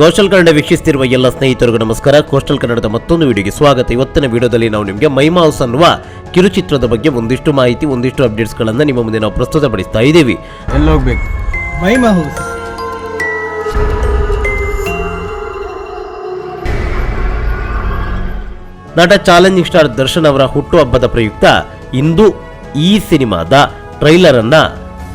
Coastal Kannada ವೀಕ್ಷಿಸುತ್ತಿರುವ ಎಲ್ಲ ಸ್ನೇಹಿತರಿಗೂ ನಮಸ್ಕಾರ. ಕೋಸ್ಟಲ್ ಕನ್ನಡದ ಮತ್ತೊಂದು ವಿಡಿಯೋಗೆ ಸ್ವಾಗತ. ಇವತ್ತಿನ ವಿಡಿಯೋದಲ್ಲಿ ನಾವು ನಿಮಗೆ ಮೈಮಾ ಹೌಸ್ ಅನ್ನುವ ಕಿರುಚಿತ್ರದ ಬಗ್ಗೆ ಒಂದಿಷ್ಟು ಮಾಹಿತಿ ಒಂದಿಷ್ಟು ಅಪ್ಡೇಟ್ಸ್ಗಳನ್ನು ನಿಮ್ಮ ಮುಂದೆ ನಾವು ಪ್ರಸ್ತುತಪಡಿಸ್ತಾ ಇದ್ದೀವಿ. ನಟ ಚಾಲೆಂಜಿಂಗ್ ಸ್ಟಾರ್ ದರ್ಶನ್ ಅವರ ಹುಟ್ಟುಹಬ್ಬದ ಪ್ರಯುಕ್ತ ಇಂದು ಈ ಸಿನಿಮಾದ ಟ್ರೈಲರ್ ಅನ್ನ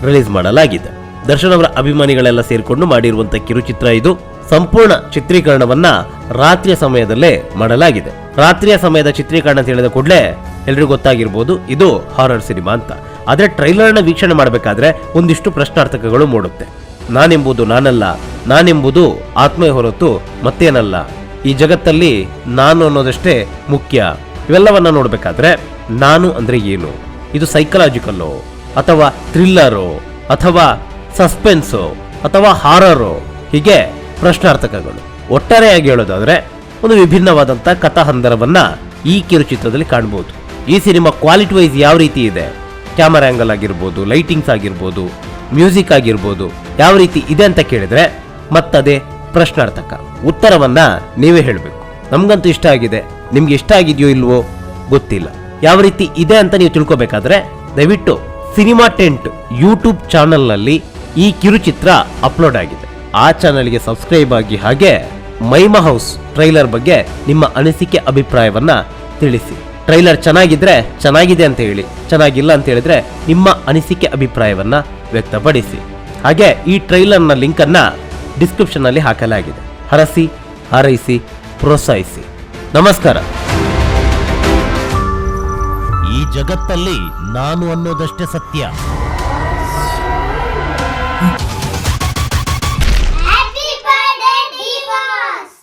ರಿಲೀಸ್ ಮಾಡಲಾಗಿದೆ. ದರ್ಶನ್ ಅವರ ಅಭಿಮಾನಿಗಳೆಲ್ಲ ಸೇರಿಕೊಂಡು ಮಾಡಿರುವಂತಹ ಕಿರುಚಿತ್ರ ಇದು. ಸಂಪೂರ್ಣ ಚಿತ್ರೀಕರಣವನ್ನ ರಾತ್ರಿಯ ಸಮಯದಲ್ಲೇ ಮಾಡಲಾಗಿದೆ. ರಾತ್ರಿಯ ಸಮಯದ ಚಿತ್ರೀಕರಣ ತಿಳಿದ ಕೂಡಲೇ ಎಲ್ರಿಗೂ ಗೊತ್ತಾಗಿರ್ಬೋದು ಇದು ಹಾರರ್ ಸಿನಿಮಾ ಅಂತ. ಆದರೆ ಟ್ರೈಲರ್ನ ವೀಕ್ಷಣೆ ಮಾಡಬೇಕಾದ್ರೆ ಒಂದಿಷ್ಟು ಪ್ರಶ್ನಾರ್ಥಕಗಳು ಮೂಡುತ್ತೆ. ನಾನೆಂಬುದು ನಾನಲ್ಲ, ನಾನೆಂಬುದು ಆತ್ಮೆ ಹೊರತು ಮತ್ತೇನಲ್ಲ. ಈ ಜಗತ್ತಲ್ಲಿ ನಾನು ಅನ್ನೋದಷ್ಟೇ ಮುಖ್ಯ. ಇವೆಲ್ಲವನ್ನ ನೋಡಬೇಕಾದ್ರೆ ನಾನು ಅಂದ್ರೆ ಏನು? ಇದು ಸೈಕಲಾಜಿಕಲ್ಲೋ ಅಥವಾ ಥ್ರಿಲ್ಲರೋ ಅಥವಾ ಸಸ್ಪೆನ್ಸೋ ಅಥವಾ ಹಾರರೋ ಹೀಗೆ ಪ್ರಶ್ನಾರ್ಥಕಗಳು. ಒಟ್ಟಾರೆಯಾಗಿ ಹೇಳೋದಾದ್ರೆ, ಒಂದು ವಿಭಿನ್ನವಾದಂಥ ಕಥಾಹಂದರವನ್ನ ಈ ಕಿರುಚಿತ್ರದಲ್ಲಿ ಕಾಣಬಹುದು ಈ ಸಿನಿಮಾ ಕ್ವಾಲಿಟಿ ವೈಸ್ ಯಾವ ರೀತಿ ಇದೆ? ಕ್ಯಾಮರಾ ಆ್ಯಂಗಲ್ ಆಗಿರ್ಬೋದು ಲೈಟಿಂಗ್ಸ್ ಆಗಿರ್ಬೋದು ಮ್ಯೂಸಿಕ್ ಆಗಿರ್ಬೋದು, ಯಾವ ರೀತಿ ಇದೆ ಅಂತ ಕೇಳಿದ್ರೆ, ಮತ್ತದೇ ಪ್ರಶ್ನಾರ್ಥಕ. ಉತ್ತರವನ್ನ ನೀವೇ ಹೇಳಬೇಕು. ನಮ್ಗಂತೂ ಇಷ್ಟ ಆಗಿದೆ. ನಿಮ್ಗೆ ಇಷ್ಟ ಆಗಿದೆಯೋ ಇಲ್ವೋ ಗೊತ್ತಿಲ್ಲ. ಯಾವ ರೀತಿ ಇದೆ ಅಂತ ನೀವು ತಿಳ್ಕೊಬೇಕಾದ್ರೆ, ದಯವಿಟ್ಟು ಸಿನಿಮಾ ಟೆಂಟ್ ಯೂಟ್ಯೂಬ್ ಚಾನಲ್ನಲ್ಲಿ ಈ ಕಿರುಚಿತ್ರ ಅಪ್ಲೋಡ್ ಆಗಿದೆ. ಆ ಚಾನಲ್ಗೆ ಸಬ್ಸ್ಕ್ರೈಬ್ ಆಗಿ ಹಾಗೆ ಮೈಮ ಹೌಸ್ ಟ್ರೈಲರ್ ಬಗ್ಗೆ ನಿಮ್ಮ ಅನಿಸಿಕೆ, ಅಭಿಪ್ರಾಯವನ್ನ ತಿಳಿಸಿ. ಟ್ರೈಲರ್ ಚೆನ್ನಾಗಿದ್ರೆ ಚೆನ್ನಾಗಿದೆ ಅಂತ ಹೇಳಿ, ಚೆನ್ನಾಗಿಲ್ಲ ಅಂತ ಹೇಳಿದ್ರೆ ನಿಮ್ಮ ಅನಿಸಿಕೆ, ಅಭಿಪ್ರಾಯವನ್ನ ವ್ಯಕ್ತಪಡಿಸಿ. ಹಾಗೆ ಈ ಟ್ರೈಲರ್ನ ಲಿಂಕ್ ಡಿಸ್ಕ್ರಿಪ್ಷನ್ನಲ್ಲಿ ಹಾಕಲಾಗಿದೆ. ಹರಸಿ, ಹಾರೈಸಿ, ಪ್ರೋತ್ಸಾಹಿಸಿ. ನಮಸ್ಕಾರ. ಈ ಜಗತ್ತಲ್ಲಿ ನಾನು ಅನ್ನೋದಷ್ಟೇ ಸತ್ಯ.